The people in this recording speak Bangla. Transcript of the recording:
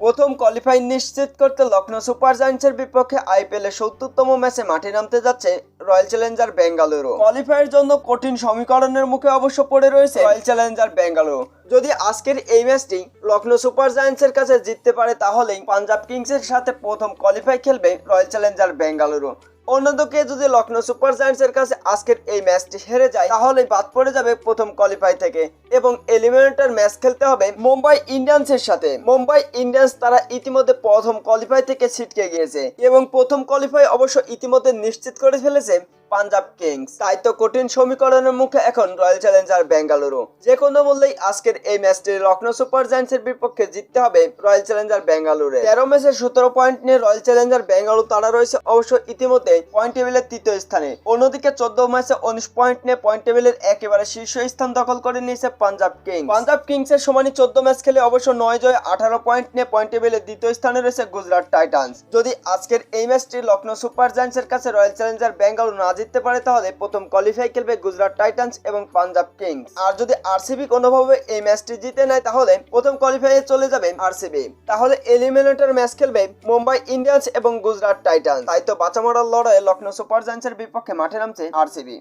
প্রথম কোয়ালিফাই নিশ্চিত করতে লখনৌ সুপার জায়ান্টসের বিপক্ষে আইপিএলের সত্তরতম ম্যাচে মাঠে নামতে যাচ্ছে রয়্যাল চ্যালেঞ্জার বেঙ্গালুরু কোয়ালিফাইয়ের জন্য কঠিন সমীকরণের মুখে অবশ্য পড়ে রয়েছে রয়্যাল চ্যালেঞ্জার বেঙ্গালুরু যদি আজকের এই ম্যাচটি লখনৌ সুপার জায়ান্টসের কাছে জিততে পারে তাহলেই পাঞ্জাব কিংসের সাথে প্রথম কোয়ালিফাই খেলবে রয়্যাল চ্যালেঞ্জার বেঙ্গালুরু অন্যদিকে যদি লখনৌ সুপার জায়ান্টসের কাছে আজকের এই ম্যাচটি হেরে যায় তাহলে বাদ পড়ে যাবে প্রথম কোয়ালিফাই থেকে এবং এলিমিনেটর ম্যাচ খেলতে হবে মুম্বাই ইন্ডিয়ান্সের সাথে। মুম্বাই ইন্ডিয়ান্স তারা ইতিমধ্যে প্রথম কোয়ালিফাই থেকে ছিটকে গিয়েছে এবং প্রথম কোয়ালিফাই অবশ্য ইতিমধ্যে নিশ্চিত করে ফেলেছে পাঞ্জাব কিংস। তাই তো কঠিন সমীকরণের মুখে এখন রয়্যাল চ্যালেঞ্জার বেঙ্গালুরু। যে কোনো মূল্যেই আজকের এই ম্যাচটি লখনৌ সুপার জায়ান্টসের বিপক্ষে জিততে হবে রয়্যাল চ্যালেঞ্জার বেঙ্গালুরে তেরো ম্যাচে সতেরো পয়েন্ট নিয়ে রয়্যাল চ্যালেঞ্জার বেঙ্গালুরু তারা রয়েছে অবশ্য ইতিমধ্যে পয়েন্ট টেবিলের তৃতীয় স্থানে। অন্যদিকে চোদ্দ ম্যাচে উনিশ পয়েন্ট নিয়ে পয়েন্ট টেবিলের একেবারে শীর্ষ স্থান দখল করে নিয়েছে পাঞ্জাব কিংস। পাঞ্জাব কিংসের সমানই চোদ্দ ম্যাচ খেলে অবশ্য নয় জয় আঠারো পয়েন্ট নিয়ে পয়েন্ট টেবিলের দ্বিতীয় স্থানে রয়েছে গুজরাট টাইটান্স। যদি আজকের এই ম্যাচটি লখনৌ সুপার জায়ান্টসের কাছে রয়্যাল চ্যালেঞ্জার বেঙ্গালুরু না জিততে পারে তাহলে প্রথম কোয়ালিফাই খেলবে গুজরাট টাইটান্স এবং পাঞ্জাব কিংস। আর যদি আরসিবি কোনোভাবে এই ম্যাচটি জিতে নেয় তাহলে প্রথম কোয়ালিফাইয়ে চলে যাবে আরসিবি। তাহলে এলিমিনেটর ম্যাচ খেলবে মুম্বাই ইন্ডিয়ান্স এবং গুজরাট টাইটান্স। তাই তো বাঁচামরার লড়াইয়ে লখনৌ সুপার জায়ান্টসের বিপক্ষে মাঠে নামছে আরসিবি।